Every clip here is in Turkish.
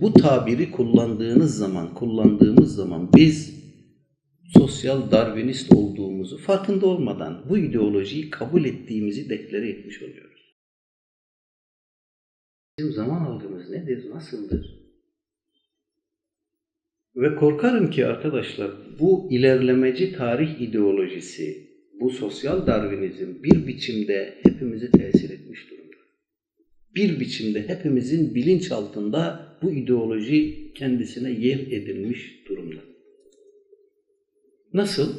Bu tabiri kullandığınız zaman, kullandığımız zaman biz sosyal darwinist olduğumuzu farkında olmadan bu ideolojiyi kabul ettiğimizi deklare etmiş oluyoruz. Bizim zaman algımız nedir, nasıldır? Ve korkarım ki arkadaşlar bu ilerlemeci tarih ideolojisi, bu sosyal darwinizm bir biçimde hepimizi tesir etmiş durumda. Bir biçimde hepimizin bilinçaltında bu ideoloji kendisine yer edilmiş durumda. Nasıl?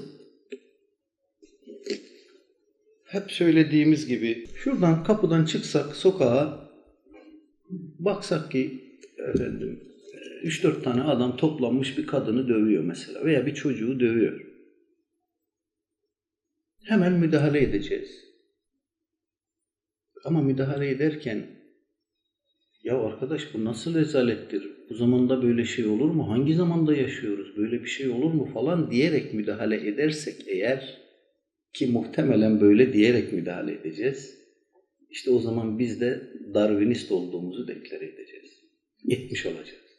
Hep söylediğimiz gibi şuradan kapıdan çıksak sokağa baksak ki efendim 3-4 tane adam toplanmış bir kadını dövüyor mesela veya bir çocuğu dövüyor. Hemen müdahale edeceğiz. Ama müdahale ederken ya arkadaş bu nasıl rezalettir? Bu zamanda böyle şey olur mu? Hangi zamanda yaşıyoruz? Böyle bir şey olur mu falan diyerek müdahale edersek eğer ki muhtemelen böyle diyerek müdahale edeceğiz. İşte o zaman biz de Darwinist olduğumuzu deklare edeceğiz. Etmiş olacağız.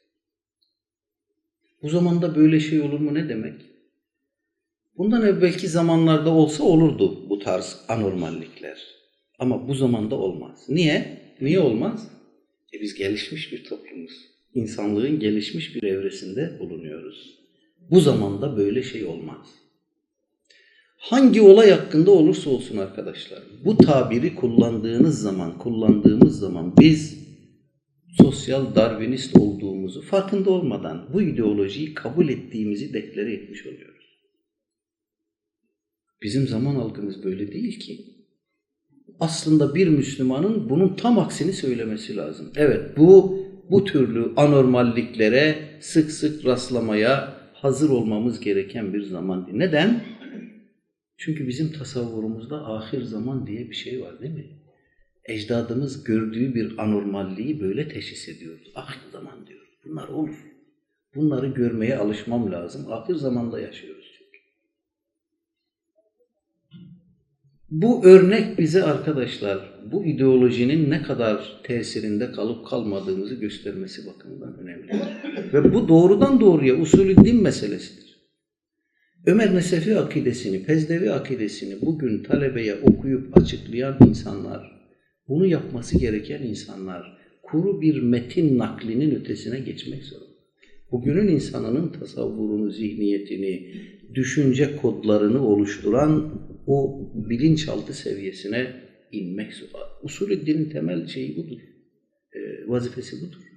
Bu zamanda böyle şey olur mu ne demek? Bundan evvelki zamanlarda olsa olurdu bu tarz anormallikler. Ama bu zamanda olmaz. Niye? Niye olmaz? E biz gelişmiş bir toplumuz. İnsanlığın gelişmiş bir evresinde bulunuyoruz. Bu zamanda böyle şey olmaz. Hangi olay hakkında olursa olsun arkadaşlar, bu tabiri kullandığınız zaman, kullandığımız zaman biz sosyal darwinist olduğumuzu farkında olmadan bu ideolojiyi kabul ettiğimizi deklare etmiş oluyoruz. Bizim zaman algımız böyle değil ki. Aslında bir Müslümanın bunun tam aksini söylemesi lazım. Evet bu bu türlü anormalliklere sık sık rastlamaya hazır olmamız gereken bir zaman. Neden? Çünkü bizim tasavvurumuzda ahir zaman diye bir şey var değil mi? Ecdadımız gördüğü bir anormalliği böyle teşhis ediyoruz. Ahir zaman diyoruz. Bunlar olur. Bunları görmeye alışmam lazım. Ahir zamanda yaşıyoruz Bu örnek bize arkadaşlar bu ideolojinin ne kadar tesirinde kalıp kalmadığımızı göstermesi bakımından önemli. Ve bu doğrudan doğruya usulü din meselesidir. Ömer Nesefi akidesini, Pezdevi akidesini bugün talebeye okuyup açıklayan insanlar, bunu yapması gereken insanlar, kuru bir metin naklinin ötesine geçmek zorunda. Bugünün insanının tasavvurunu, zihniyetini, düşünce kodlarını oluşturan o bilinçaltı seviyesine inmek. Usulü dinin temel şeyi budur. E, vazifesi budur.